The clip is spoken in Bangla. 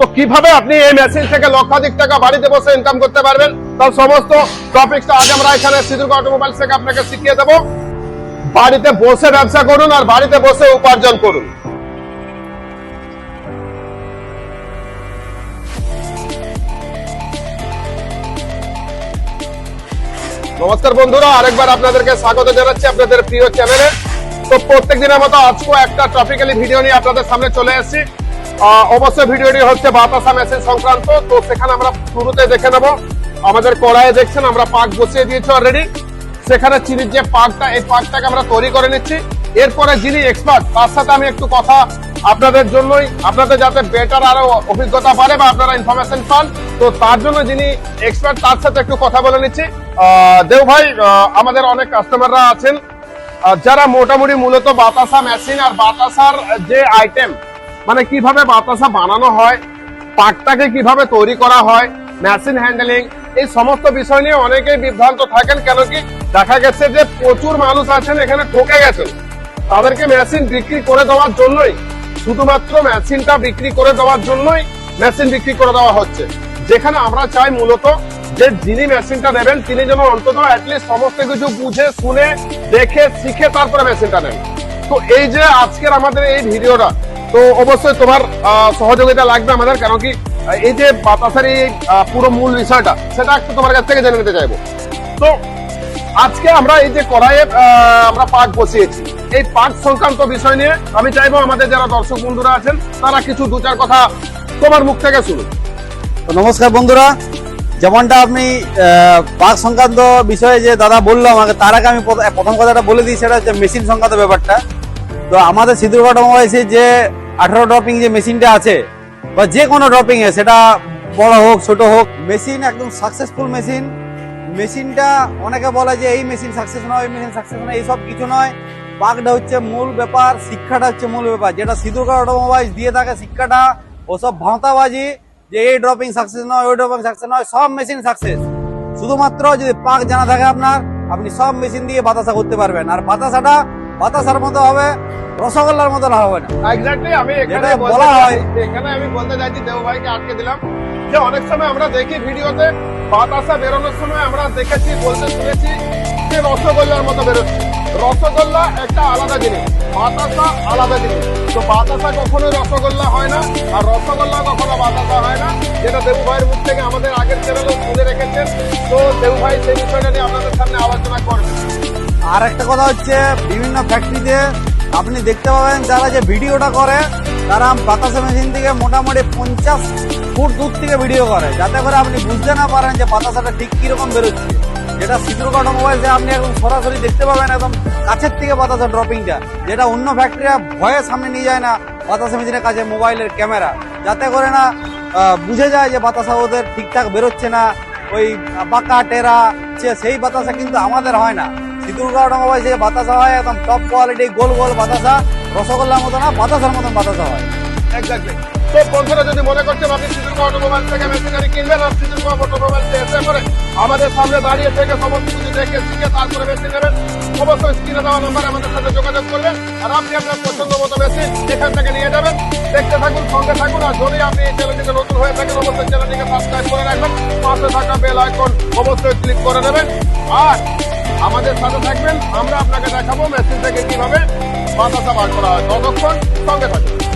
তো কীভাবে আপনি এই মেশিন থেকে লক্ষাধিক টাকা বাড়িতে বসে ইনকাম করতে পারবেন? তার সমস্ত টপিকটা আজ আমরা এখানে সিদ্ধুর্গ অটোমোবাইলস থেকে আপনাকে শিখিয়ে দেবো। বাড়িতে বসে ব্যবসা করুন আর বাড়িতে বসে উপার্জন করুন। নমস্কার বন্ধুরা, আরেকবার আপনাদেরকে স্বাগত জানাচ্ছি আপনাদের প্রিয় চ্যানেলে তো প্রত্যেক দিনের মতো আজকেও একটা টপিক্যালি ভিডিও নিয়ে আপনাদের সামনে চলে এসেছি। অবশ্যই ভিডিওটি হচ্ছে বাতাসা মেশিন সংক্রান্ত। তো সেখানে আমরা শুরুতে দেখে নেব। আমাদের কড়াইয়ে দেখছেন, আমরা পাক বসিয়ে দিয়েছি অলরেডি সেখানে চিনির যে পাকটা, এই পাকটাকে আমরা তৈরি করে নিচ্ছি। এরপরে যিনি এক্সপার্ট তার সাথে আমি একটু কথা আপনাদের জন্যই, আপনাদের যাতে বেটার আরও অভিজ্ঞতা পারে বা আপনারা ইনফরমেশন পান, তো তার জন্য যিনি এক্সপার্ট তার সাথে একটু কথা বলে নিচ্ছি। দেও ভাই আমাদের অনেক কাস্টমাররা আছেন। যারা মোটামুটি মূলত বাতাসা মেশিন আর বাতাসার যে আইটেম মানে কীভাবে বাতাসা বানানো হয়, পাকটাকে কীভাবে তৈরি করা হয় মেশিন হ্যান্ডেলিং এই সমস্ত বিষয় নিয়ে অনেকেই বিভ্রান্ত থাকেন কেন কি দেখা গেছে যে প্রচুর মানুষ আছেন, এখানে ঠকে গেছেন। তাদেরকে মেশিন বিক্রি করে দেওয়ার জন্যই, শুধুমাত্র মেশিনটা বিক্রি করে দেওয়ার জন্যই মেশিন বিক্রি করে দেওয়া হচ্ছে। যেখানে আমরা চাই মূলত যে যিনি মেশিনটা নেবেন, তিনি যেন অন্তত অ্যাটলিস্ট সমস্ত কিছু বুঝে, শুনে, দেখে, শিখে তারপরে মেশিনটা নেন। তো এই যে আজকের আমাদের এই ভিডিওটা তো অবশ্যই তোমার সহযোগিতা লাগবে আমাদের, কারণ কি এই যে বাতাসের এই পুরো মূল বিষয়টা, সেটা একটু তোমার কাছ থেকে জেনে নিতে চাইব। তো আজকে আমরা এই যে কড়াইয়ে আমরা পাক বসিয়েছি, এই পাক সংক্রান্ত বিষয় নিয়ে আমি চাইব আমাদের যারা দর্শক বন্ধুরা আছেন, তারা কিছু দু চার কথা তোমার মুখ থেকে শুনুন তো নমস্কার বন্ধুরা, যেমনটা আপনি পাক সংক্রান্ত বিষয়ে যে দাদা বলল আমাকে, তার আগে আমি প্রথ- প্রথম কথাটা বলে দিই, সেটা হচ্ছে মেশিন সংক্রান্ত ব্যাপারটা। তো আমাদের সিদ্ধুরঘাট মোবাইলসে যে আঠারো ড্রপিং যে মেশিনটা আছে, বা যে কোনো ড্রপিং এ, সেটা বড় হোক, ছোট হোক, মেশিন একদম সাকসেসফুল মেশিন। মেশিনটা অনেকে বলে যে এই মেশিন সাকসেস নয় ওই মেশিন সাকসেস নয়, এইসব কিছু নয়। পাকটা হচ্ছে মূল ব্যাপার, শিক্ষাটা হচ্ছে মূল ব্যাপার। যেটা সিদ্ধুরঘাট অটোমোবাইল দিয়ে থাকে শিক্ষাটা, ওসব ভাঁতাবাজি যে এই ড্রপিং সাকসেস নয়, ওই ড্রপিং সাকসেস নয়, সব মেশিন সাকসেস শুধুমাত্র যদি পাক জানা থাকে আপনার, আপনি সব মেশিন দিয়ে বাতাসা করতে পারবেন। আর বাতাসাটা বাতাসার মতো হবে রসগোল্লার মতো হবে না। এক্স্যাক্টলি আমি এখানে বলা হয়- এখানে আমি বলতে চাইছি দেব ভাইকে আটকে দিলাম। যে অনেক সময় আমরা দেখি ভিডিওতে বাতাসা বেরোনোর সময় আমরা দেখেছি বলতে শুনেছি যে রসগোল্লার মতো বেরোচ্ছে। রসগোল্লা একটা আলাদা জিনিস বাতাসা আলাদা জিনিস। তো বাতাসা কখনো রসগোল্লা হয় না আর রসগোল্লা কখনো বাতাসা হয় না। যেটা দেবু ভাইয়ের মুখ থেকে আমাদের আগের চ্যানেলে তুলে রেখেছেন। তো দেবু ভাই সেই বিষয়টা নিয়ে আপনাদের সামনে আলোচনা করবেন আর একটা কথা হচ্ছে, বিভিন্ন ফ্যাক্টরিতে আপনি দেখতে পাবেন যারা যে ভিডিওটা করে, তারা বাতাসা মেশিন থেকে মোটামুটি পঞ্চাশ ফুট দূর থেকে ভিডিও করে। যাতে করে আপনি বুঝতে না পারেন যে বাতাসাটা ঠিক কীরকম বেরোচ্ছে। যেটা সিদ্ধুরঘাট মোবাইল আপনি একদম সরাসরি দেখতে পাবেন একদম কাছের থেকে বাতাসা ড্রপিংটা যেটা অন্য ফ্যাক্টরিরা ভয়ে সামনে নিয়ে যায় না বাতাসা মেশিনের কাছে মোবাইলের ক্যামেরা। যাতে করে না বুঝে যায় যে বাতাসা ওদের ঠিকঠাক বেরোচ্ছে না। ওই বাঁকা টেরা সেই বাতাসা কিন্তু আমাদের হয় না। সিঁদুরগাঁও মোবাইল যে বাতাসা হয়, একদম টপ কোয়ালিটি গোল গোল বাতাসা। রসগোল্লার মতো না, বাতাসার মতন বাতাসা হয়। এক্স্যাক্টলি তো বন্ধুরা, যদি মনে করছেন আপনি সিজুর্গ অটোমোবাইল থেকে মেশিনারি কিনবেন আর সিজুর্গ অটোমোবাইল এসে পরে আমাদের সামনে দাঁড়িয়ে থেকে সমস্ত কিছু দেখে শিখে তারপরে মেশিন নেবেন অবশ্যই স্ক্রিনে দেওয়া নাম্বার আমাদের সাথে যোগাযোগ করবেন আর আপনি আপনার পছন্দ মতো মেশিন এখান থেকে নিয়ে যাবেন। দেখতে থাকুন, সঙ্গে থাকুন আর যদি আপনি এই চ্যানেলটিতে নতুন হয়ে থাকেন, অবশ্যই চ্যানেলটিকে সাবস্ক্রাইব করে রাখবেন। পাশে থাকা বেল আইকন অবশ্যই ক্লিক করে নেবেন। আর আমাদের সাথে থাকবেন, আমরা আপনাকে দেখাবো মেশিন থেকে কীভাবে বাতাসা বার করা হয়। ততক্ষণ সঙ্গে থাকুন।